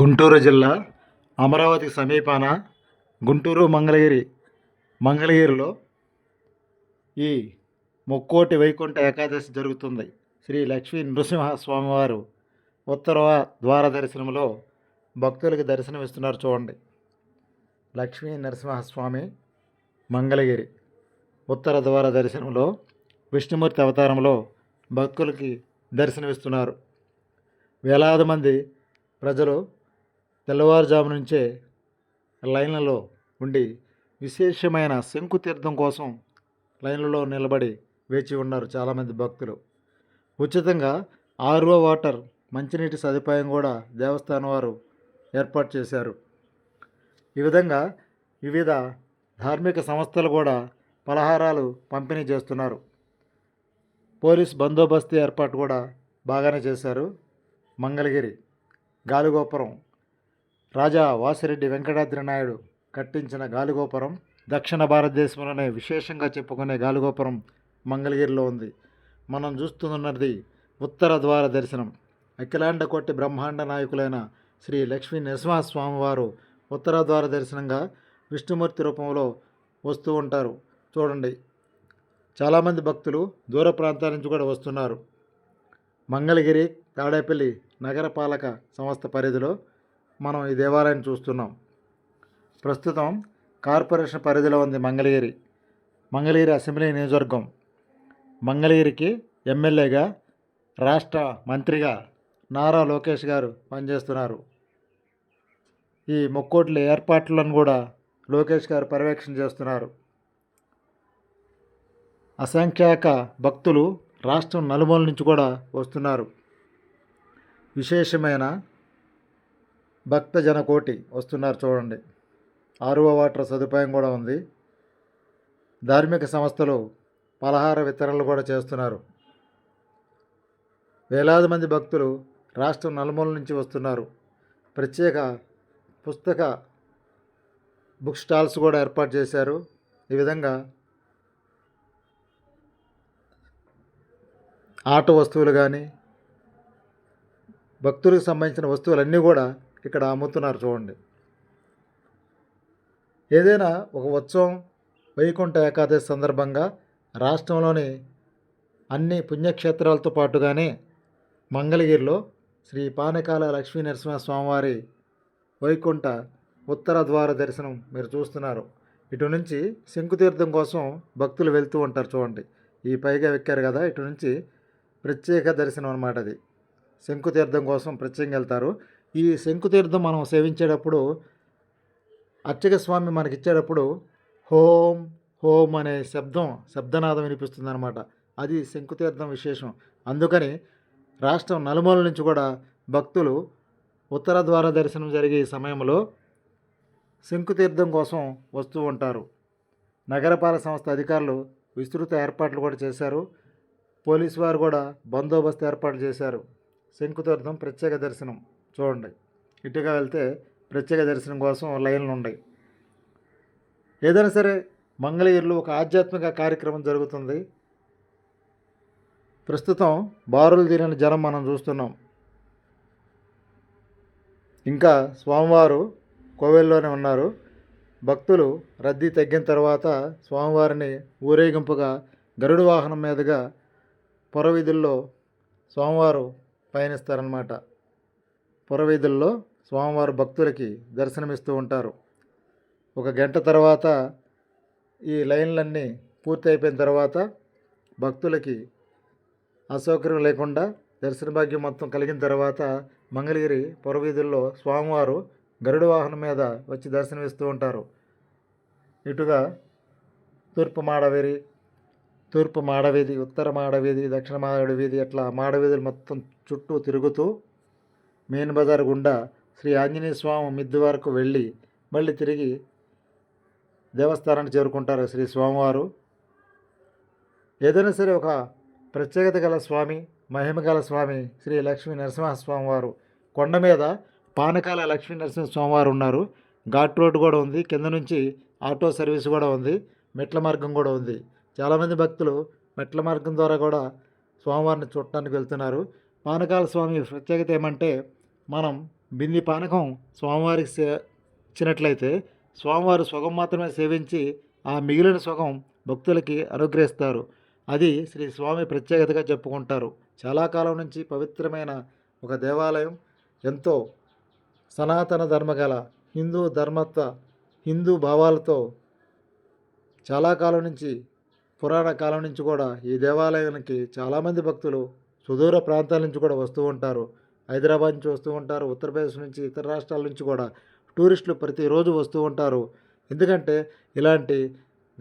గుంటూరు జిల్లా అమరావతి సమీపాన గుంటూరు మంగళగిరి మంగళగిరిలో ఈ ముక్కోటి వైకుంఠ ఏకాదశి జరుగుతుంది. శ్రీ లక్ష్మీ నృసింహస్వామివారు ఉత్తర ద్వార దర్శనంలో భక్తులకి దర్శనమిస్తున్నారు చూడండి. లక్ష్మీ నరసింహస్వామి మంగళగిరి ఉత్తర ద్వార దర్శనంలో విష్ణుమూర్తి అవతారంలో భక్తులకి దర్శనమిస్తున్నారు. వేలాది మంది ప్రజలు తెల్లవారుజాము నుంచే లైన్లలో ఉండి విశేషమైన శంకుతీర్థం కోసం లైన్లలో నిలబడి వేచి ఉన్నారు చాలామంది భక్తులు. ఉచితంగా ఆర్ఓ వాటర్ మంచినీటి సదుపాయం కూడా దేవస్థానం వారు ఏర్పాటు చేశారు. ఈ విధంగా వివిధ ధార్మిక సంస్థలు కూడా పలహారాలు పంపిణీ చేస్తున్నారు. పోలీస్ బందోబస్తు ఏర్పాటు కూడా బాగానే చేశారు. మంగళగిరి గాలిగోపురం రాజా వాసిరెడ్డి వెంకటాద్రి నాయుడు కట్టించిన గాలిగోపురం దక్షిణ భారతదేశంలోనే విశేషంగా చెప్పుకునే గాలిగోపురం మంగళగిరిలో ఉంది. మనం చూస్తున్నది ఉత్తర ద్వార దర్శనం. అఖిలాండ కోటి బ్రహ్మాండ నాయకులైన శ్రీ లక్ష్మీ నరసింహస్వామి వారు ఉత్తర ద్వార దర్శనంగా విష్ణుమూర్తి రూపంలో వస్తూ ఉంటారు. చూడండి. చాలామంది భక్తులు దూర ప్రాంతాల నుంచి కూడా వస్తున్నారు. మంగళగిరి తాడేపల్లి నగరపాలక సంస్థ పరిధిలో మనం ఈ దేవాలయాన్ని చూస్తున్నాం. ప్రస్తుతం కార్పొరేషన్ పరిధిలో ఉంది మంగళగిరి. మంగళగిరి అసెంబ్లీ నియోజకవర్గం. మంగళగిరికి ఎమ్మెల్యేగా రాష్ట్ర మంత్రిగా నారా లోకేష్ గారు పనిచేస్తున్నారు. ఈ ముక్కోట్ల ఏర్పాట్లను కూడా లోకేష్ గారు పర్యవేక్షణ చేస్తున్నారు. అసంఖ్యాక భక్తులు రాష్ట్రం నలుమూల నుంచి కూడా వస్తున్నారు. విశేషమైన భక్త జనకోటి వస్తున్నారు చూడండి. ఆరువ వాటర్ సదుపాయం కూడా ఉంది. ధార్మిక సంస్థలు పలహార వితరణలు కూడా చేస్తున్నారు. వేలాది మంది భక్తులు రాష్ట్రం నలుమూల నుంచి వస్తున్నారు. ప్రత్యేక పుస్తక బుక్ స్టాల్స్ కూడా ఏర్పాటు చేశారు. ఈ విధంగా ఆట వస్తువులు కానీ భక్తులకు సంబంధించిన వస్తువులన్నీ కూడా ఇక్కడ అమ్ముతున్నారు చూడండి. ఏదైనా ఒక ఉత్సవం వైకుంఠ ఏకాదశి సందర్భంగా రాష్ట్రంలోని అన్ని పుణ్యక్షేత్రాలతో పాటుగానే మంగళగిరిలో శ్రీ పానకాల లక్ష్మీ నరసింహ స్వామివారి వైకుంఠ ఉత్తర ద్వార దర్శనం మీరు చూస్తున్నారు. ఇటు నుంచి శంకుతీర్థం కోసం భక్తులు వెళ్తూ ఉంటారు చూడండి. ఈ పైగా ఎక్కారు కదా ఇటు నుంచి ప్రత్యేక దర్శనం అనమాట అది. శంకుతీర్థం కోసం ప్రత్యేకంగా వెళ్తారు. ఈ శంకుతీర్థం మనం సేవించేటప్పుడు అర్చక స్వామి మనకి ఇచ్చేటప్పుడు హోం హోం అనే శబ్దం శబ్దనాదం వినిపిస్తుంది అనమాట అది శంకుతీర్థం విశేషం. అందుకని రాష్ట్రం నలుమూల నుంచి కూడా భక్తులు ఉత్తర ద్వార దర్శనం జరిగే సమయంలో శంకుతీర్థం కోసం వస్తూ ఉంటారు. నగరపాలక సంస్థ అధికారులు విస్తృత ఏర్పాట్లు కూడా చేశారు. పోలీసు వారు కూడా బందోబస్తు ఏర్పాటు చేశారు. శంకుతీర్థం ప్రత్యేక దర్శనం. చూడండి. ఇటుగా వెళ్తే ప్రత్యేక దర్శనం కోసం లైన్లు ఉన్నాయి ఏదైనా సరే మంగళగిరిలో ఒక ఆధ్యాత్మిక కార్యక్రమం జరుగుతుంది. ప్రస్తుతం బారులు తీరిన జనం మనం చూస్తున్నాం. ఇంకా స్వామివారు కోవెల్లోనే ఉన్నారు. భక్తులు రద్దీ తగ్గిన తర్వాత స్వామివారిని ఊరేగింపుగా గరుడు వాహనం మీదుగా పొరవీధుల్లో స్వామివారు పయనిస్తారన్నమాట. పురవీధుల్లో స్వామివారు భక్తులకి దర్శనమిస్తూ ఉంటారు. ఒక గంట తర్వాత ఈ లైన్లన్నీ పూర్తి అయిపోయిన తర్వాత భక్తులకి అసౌకర్యం లేకుండా దర్శన భాగ్యం మొత్తం కలిగిన తర్వాత మంగళగిరి పురవీధుల్లో స్వామివారు గరుడ వాహనం మీద వచ్చి దర్శనమిస్తూ ఉంటారు. ఇటుగా తూర్పు మాడవేరి తూర్పు మాడవీధి ఉత్తర మాడవీధి దక్షిణ మాడవీధి అట్లా మాడవీధులు మొత్తం చుట్టూ తిరుగుతూ మెయిన్ బజార్ గుండా శ్రీ ఆంజనేయ స్వామి మిద్ది వరకు వెళ్ళి మళ్ళీ తిరిగి దేవస్థానానికి చేరుకుంటారు శ్రీ స్వామివారు. ఏదైనా సరే ఒక ప్రత్యేకత గల స్వామి మహిమ గల స్వామి శ్రీ లక్ష్మీ నరసింహస్వామి వారు కొండ మీద పానకాల లక్ష్మీ నరసింహ స్వామివారు ఉన్నారు. ఘాట్ రోడ్ కూడా ఉంది. కింద నుంచి ఆటో సర్వీస్ కూడా ఉంది. మెట్ల మార్గం కూడా ఉంది. చాలామంది భక్తులు మెట్ల మార్గం ద్వారా కూడా స్వామివారిని చూడటానికి వెళ్తున్నారు. పానకాల స్వామి ప్రత్యేకత ఏమంటే మనం బింది పానకం స్వామివారికి సే ఇచ్చినట్లయితే స్వామివారు స్వగం మాత్రమే సేవించి ఆ మిగిలిన స్వగం భక్తులకి అనుగ్రహిస్తారు. అది శ్రీ స్వామి ప్రత్యేకతగా చెప్పుకుంటారు. చాలా కాలం నుంచి పవిత్రమైన ఒక దేవాలయం ఎంతో సనాతన ధర్మగల హిందూ ధర్మత్వ హిందూ భావాలతో చాలా కాలం నుంచి పురాణ కాలం నుంచి కూడా ఈ దేవాలయానికి చాలామంది భక్తులు సుదూర ప్రాంతాల నుంచి కూడా వస్తూ ఉంటారు. హైదరాబాద్ నుంచి వస్తూ ఉంటారు. ఉత్తరప్రదేశ్ నుంచి ఇతర రాష్ట్రాల నుంచి కూడా టూరిస్టులు ప్రతిరోజు వస్తూ ఉంటారు. ఎందుకంటే ఇలాంటి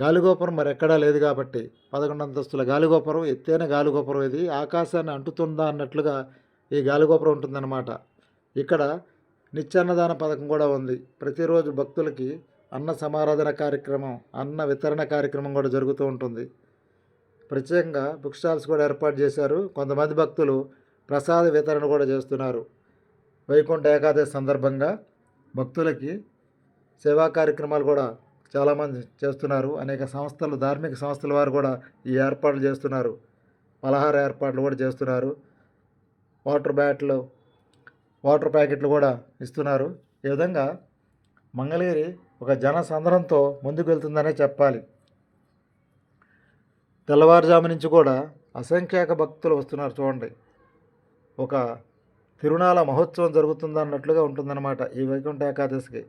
గాలిగోపురం మరి ఎక్కడా లేదు కాబట్టి పదకొండు అంతస్తుల గాలిగోపురం ఎత్తైన గాలిగోపురం ఇది. ఆకాశాన్ని అంటుతుందా అన్నట్లుగా ఈ గాలిగోపురం ఉంటుందన్నమాట. ఇక్కడ నిత్యాన్నదాన పథకం కూడా ఉంది. ప్రతిరోజు భక్తులకి అన్న సమారాధన కార్యక్రమం అన్న వితరణ కార్యక్రమం కూడా జరుగుతూ ఉంటుంది. ప్రత్యేకంగా బుక్ స్టాల్స్ కూడా ఏర్పాటు చేశారు. కొంతమంది భక్తులు ప్రసాద వితరణ కూడా చేస్తున్నారు. వైకుంఠ ఏకాదశి సందర్భంగా భక్తులకి సేవా కార్యక్రమాలు కూడా చాలామంది చేస్తున్నారు. అనేక సంస్థలు ధార్మిక సంస్థల వారు కూడా ఈ ఏర్పాట్లు చేస్తున్నారు. పలహార ఏర్పాట్లు కూడా చేస్తున్నారు. వాటర్ బ్యాట్లు వాటర్ ప్యాకెట్లు కూడా ఇస్తున్నారు. ఈ విధంగా మంగళగిరి ఒక జన సంద్రంతో ముందుకు వెళ్తుందనే చెప్పాలి. తెల్లవారుజాము నుంచి కూడా అసంఖ్యాక భక్తులు వస్తున్నారు చూడండి. ఒక తిరునాళ మహోత్సవం జరుగుతుందన్నట్లుగా ఉంటుందన్నమాట ఈ వైకుంఠ ఏకాదశికి.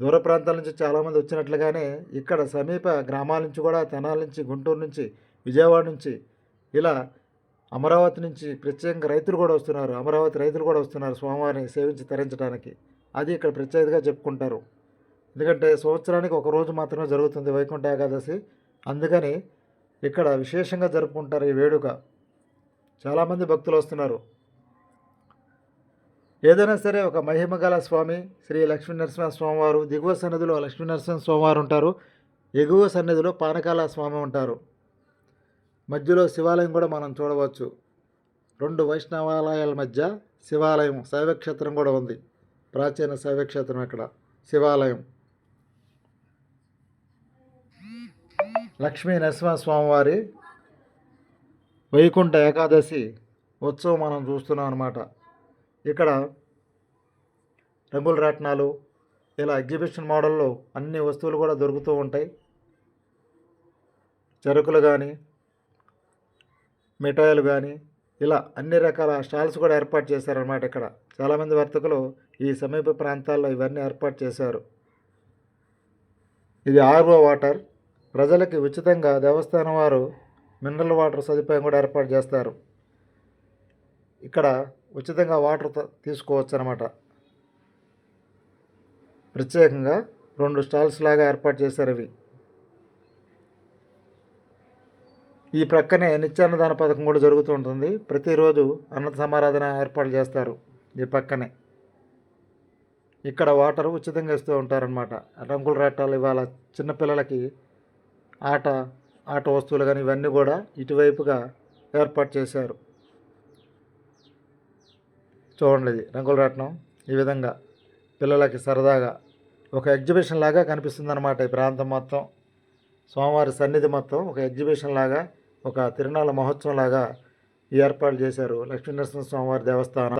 దూర ప్రాంతాల నుంచి చాలామంది వచ్చినట్లుగానే ఇక్కడ సమీప గ్రామాల నుంచి కూడా తెనాల నుంచి గుంటూరు నుంచి విజయవాడ నుంచి ఇలా అమరావతి నుంచి ప్రత్యేకంగా రైతులు కూడా వస్తున్నారు. అమరావతి రైతులు కూడా వస్తున్నారు స్వామివారిని సేవించి తరించడానికి అది ఇక్కడ ప్రత్యేకతగా చెప్పుకుంటారు. ఎందుకంటే సంవత్సరానికి ఒక రోజు మాత్రమే జరుగుతుంది వైకుంఠ ఏకాదశి. అందుకని ఇక్కడ విశేషంగా జరుపుకుంటారు ఈ వేడుక. చాలామంది భక్తులు వస్తున్నారు. ఏదైనా సరే ఒక మహిమగల స్వామి శ్రీ లక్ష్మీనరసింహ స్వామివారు దిగువ సన్నిధిలో లక్ష్మీ నరసింహ స్వామివారు ఉంటారు. ఎగువ సన్నిధిలో పానకాల స్వామి ఉంటారు. మధ్యలో శివాలయం కూడా మనం చూడవచ్చు. రెండు వైష్ణవాలయాల మధ్య శివాలయం శైవక్షేత్రం కూడా ఉంది. ప్రాచీన శైవక్షేత్రం ఇక్కడ శివాలయం. లక్ష్మీ నరసింహస్వామివారి వైకుంఠ ఏకాదశి ఉత్సవం మనం చూస్తున్నాం అనమాట ఇక్కడ రంగుల రాట్నాలు ఇలా ఎగ్జిబిషన్ మోడల్లో అన్ని వస్తువులు కూడా దొరుకుతూ ఉంటాయి. చెరుకులు కానీ మిఠాయిలు కానీ ఇలా అన్ని రకాల స్టాల్స్ కూడా ఏర్పాటు చేశారన్నమాట ఇక్కడ. చాలామంది వర్తకులు ఈ సమీప ప్రాంతాల్లో ఇవన్నీ ఏర్పాటు చేశారు. ఇది ఆర్ఓ వాటర్. ప్రజలకి ఉచితంగా దేవస్థానం వారు మినరల్ వాటర్ సదుపాయం కూడా ఏర్పాటు చేస్తారు. ఇక్కడ ఉచితంగా వాటర్ తీసుకోవచ్చు అనమాట ప్రత్యేకంగా రెండు స్టాల్స్ లాగా ఏర్పాటు చేశారు ఇవి ఈ ప్రక్కనే నిత్యాన్నదాన పథకం కూడా జరుగుతూ ఉంటుంది. ప్రతిరోజు అన్న సమారాధన ఏర్పాటు చేస్తారు ఈ పక్కనే. ఇక్కడ వాటర్ ఉచితంగా ఇస్తూ ఉంటారనమాట రంగుల రాట్టాలు ఇవాళ చిన్నపిల్లలకి ఆట ఆట వస్తువులు కానీ ఇవన్నీ కూడా ఇటువైపుగా ఏర్పాటు చేశారు. చూడండి ఇది రంగుల రాట్నం ఈ విధంగా పిల్లలకి సరదాగా ఒక ఎగ్జిబిషన్ లాగా కనిపిస్తుందన్నమాట ఈ ప్రాంతం మొత్తం. స్వామివారి సన్నిధి మొత్తం ఒక ఎగ్జిబిషన్ లాగా ఒక తిరునాళ్ళ మహోత్సవం లాగా ఏర్పాటు చేశారు లక్ష్మీనరసింహ స్వామివారి దేవస్థానం.